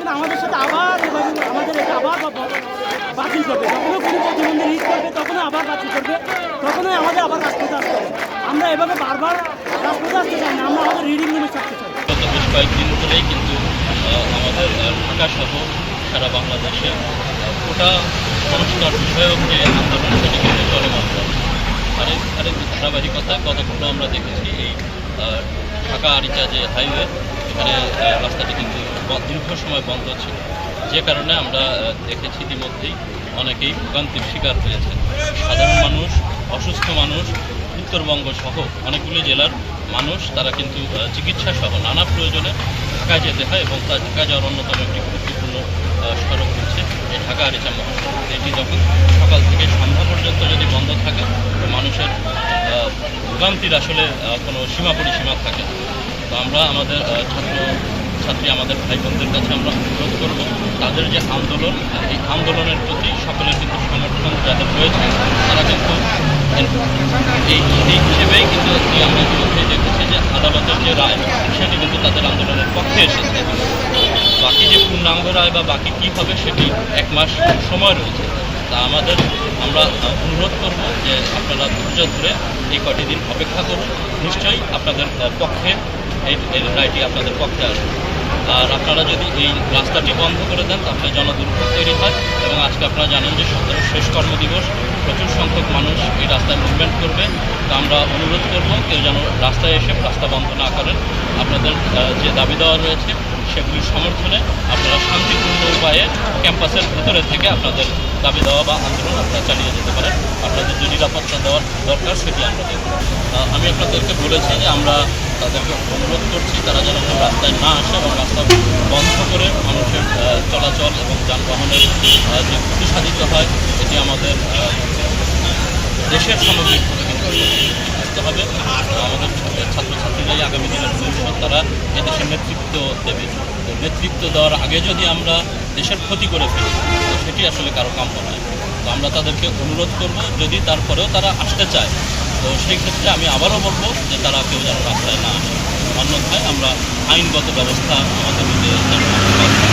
দেখেন আমাদের সাথে আবার আমাদের এটা আবার বাতিল করবে। যখনও কোনো প্রতিবন্ধী রিট করবে, তখনই আবার বাতিল করবে, তখনই আমাদের আবার রাজপথে আসতে হবে। আমরা এভাবে বারবার রাজপথে আসতে চাই না, আমরা আমাদের রিডিং রুমে থাকতে চাই। বেশ কয়েকদিন ধরেই কিন্তু আমাদের ঢাকা সহ সারা বাংলাদেশে কোটা সংস্কার বিষয়ক যে আন্দোলন সেটি কিন্তু চলমান। আরেক আরেক ধারাবাহিকতায় গতকালও আমরা দেখেছি এই ঢাকা আরিচা যে হাইওয়ে এখানে রাস্তাটি কিন্তু দীর্ঘ সময় বন্ধ ছিল। যে কারণে আমরা দেখেছি ইতিমধ্যেই অনেকেই ভোগান্তির শিকার হয়েছে সাধারণ মানুষ, অসুস্থ মানুষ, উত্তরবঙ্গ সহ অনেকগুলি জেলার মানুষ, তারা কিন্তু চিকিৎসা সহ নানা প্রয়োজনে ঢাকায় যেতে হয় এবং তার ঢাকা যাওয়ার অন্যতম একটি গুরুত্বপূর্ণ সড়ক হচ্ছে এই ঢাকা আরিচা মহাসড়ক। এটি যখন সকাল থেকে সন্ধ্যা পর্যন্ত যদি বন্ধ থাকে মানুষের ভোগান্তির আসলে কোনো সীমা পরিসীমা থাকে তো আমরা আমাদের ছাত্র ছাত্রী আমাদের ভাই বোনদের কাছে আমরা অনুরোধ করব, তাদের যে আন্দোলন, এই আন্দোলনের প্রতি সকলের কিন্তু সমর্থন যাদের রয়েছে, তারা কিন্তু এই এই হিসেবেই কিন্তু আমরা ইতিমধ্যে দেখেছি যে আদালতের যে রায়, সেটি কিন্তু তাদের আন্দোলনের পক্ষে এসেছে। বাকি যে পূর্ণাঙ্গ রায় বা বাকি কী হবে সেটি এক মাস সময় রয়েছে। তা আমাদের, আমরা অনুরোধ করব যে আপনারা ধৈর্য ধরে এই কটি দিন অপেক্ষা করুন। নিশ্চয়ই আপনাদের পক্ষে এই রায়টি আপনাদের পক্ষে আসবে। আর আপনারা যদি এই রাস্তাটি বন্ধ করে দেন তাহলে জনদুর্ভোগ তৈরি হয় এবং আজকে আপনারা জানেন যে সতেরো শেষ কর্মদিবস। প্রচুর সংখ্যক মানুষ এই রাস্তায় মুভমেন্ট করবে। তো আমরা অনুরোধ করব কেউ যেন রাস্তায় এসে রাস্তা বন্ধ না করেন। আপনাদের যে দাবি দেওয়া রয়েছে সেগুলির সমর্থনে আপনারা শান্তিপূর্ণ উপায়ে ক্যাম্পাসের ভিতরে থেকে আপনাদের দাবি দেওয়া বা আন্দোলন আপনারা চালিয়ে যেতে পারেন। আপনাদের যে নিরাপত্তা দেওয়ার দরকার সেটি আমরা আহ, আমি আপনাদেরকে বলেছি যে আমরা তাদেরকে অনুরোধ করছি। তারা যেন রাস্তায় না আসে এবং রাস্তা বন্ধ করে মানুষের চলাচল এবং যানবাহনের যে ক্ষতি সাধিত হয়, এটি আমাদের দেশের সামগ্রিক আসতে হবে। আমাদের ছাত্রছাত্রীরাই আগামী দিনের ভবিষ্যৎ, তারা এদেশের নেতৃত্ব দেবে। তো নেতৃত্ব দেওয়ার আগে যদি আমরা দেশের ক্ষতি করে ফেলি, তো সেটি আসলে কারও কাম্য নয়। তো আমরা তাদেরকে অনুরোধ করব, যদি তারপরেও তারা আসতে চায় তো সেই ক্ষেত্রে আমি আবারও বলব যে তারা কেউ যেন রাস্তায় না আসে। অন্যথায় আমরা আইনগত ব্যবস্থা আমাদের নিজেদের